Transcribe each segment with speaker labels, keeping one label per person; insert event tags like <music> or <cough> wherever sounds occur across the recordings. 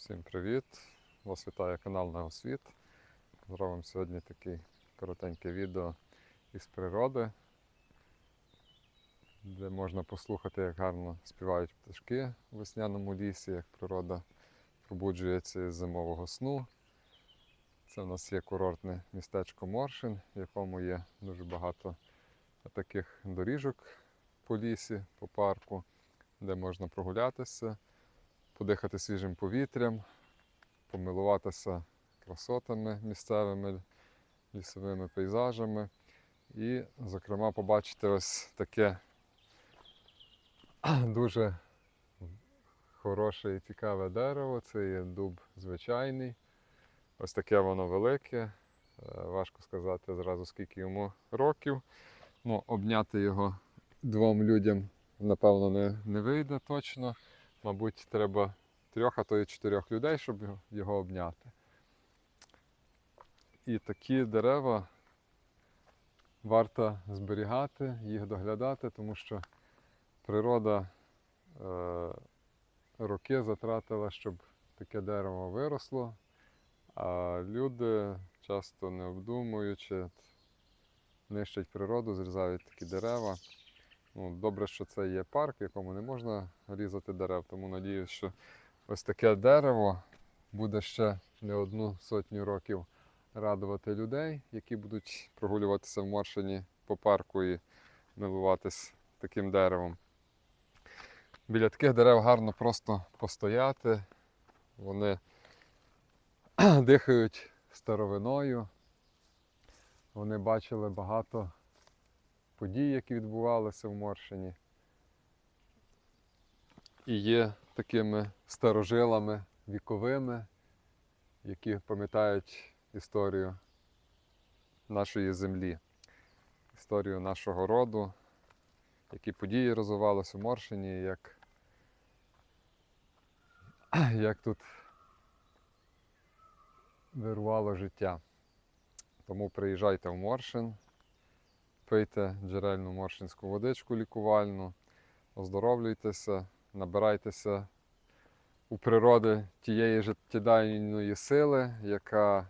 Speaker 1: Всім привіт! Вас вітає канал Неосвіт. Зробимо сьогодні таке коротеньке відео із природи, де можна послухати, як гарно співають пташки у весняному лісі, як природа пробуджується із зимового сну. Це в нас є курортне містечко Моршин, в якому є дуже багато таких доріжок по лісі, по парку, де можна прогулятися подихати свіжим повітрям, помилуватися красотами місцевими лісовими пейзажами. І, зокрема, побачити ось таке <clears throat> дуже хороше і цікаве дерево. Це є дуб звичайний. Ось таке воно велике. Е, Важко сказати зразу, скільки йому років. Ну, обняти його двом людям, напевно, не, не вийде точно. Мабуть, треба трьох, а то і чотирьох людей, щоб його обняти. І такі дерева варто зберігати, їх доглядати, тому що природа е, роки затратила, щоб таке дерево виросло, а люди, часто не обдумуючи, нищать природу, зрізають такі дерева. Ну, добре, що це є парк, в якому не можна різати дерев, тому надіюсь, що ось таке дерево буде ще не одну сотню років радувати людей, які будуть прогулюватися в Моршині по парку і милуватись таким деревом. Біля таких дерев гарно просто постояти. Вони <clears throat> дихають старовиною. Вони бачили багато подій, які відбувалися в Моршині. І є такими старожилами віковими, які пам'ятають історію нашої землі, історію нашого роду, які події розвивалися в Моршині, як, <clears throat> як тут вирувало життя. Тому приїжджайте в Моршин, пийте джерельну моршинську водичку лікувальну, оздоровлюйтеся, набирайтеся у природи тієї життєдайної сили, яка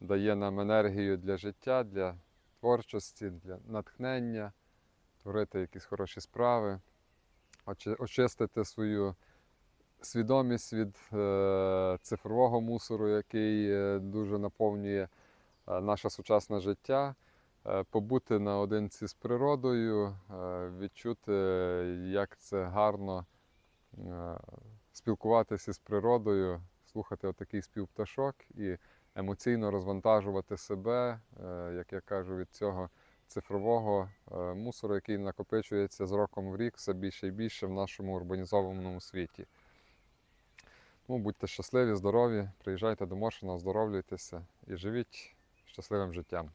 Speaker 1: дає нам енергію для життя, для творчості, для натхнення, творити якісь хороші справи, очи- очистити свою свідомість від е, цифрового мусору, який е, дуже наповнює е, наше сучасне життя. Е, Побути наодинці з природою, е, відчути, як це гарно е, спілкуватися з природою, слухати отакий спів пташок і емоційно розвантажувати себе, як я кажу, від цього цифрового мусору, який накопичується з роком в рік все більше і більше в нашому урбанізованому світі. Тому будьте щасливі, здорові, приїжджайте до Моршина, оздоровлюйтеся і живіть щасливим життям.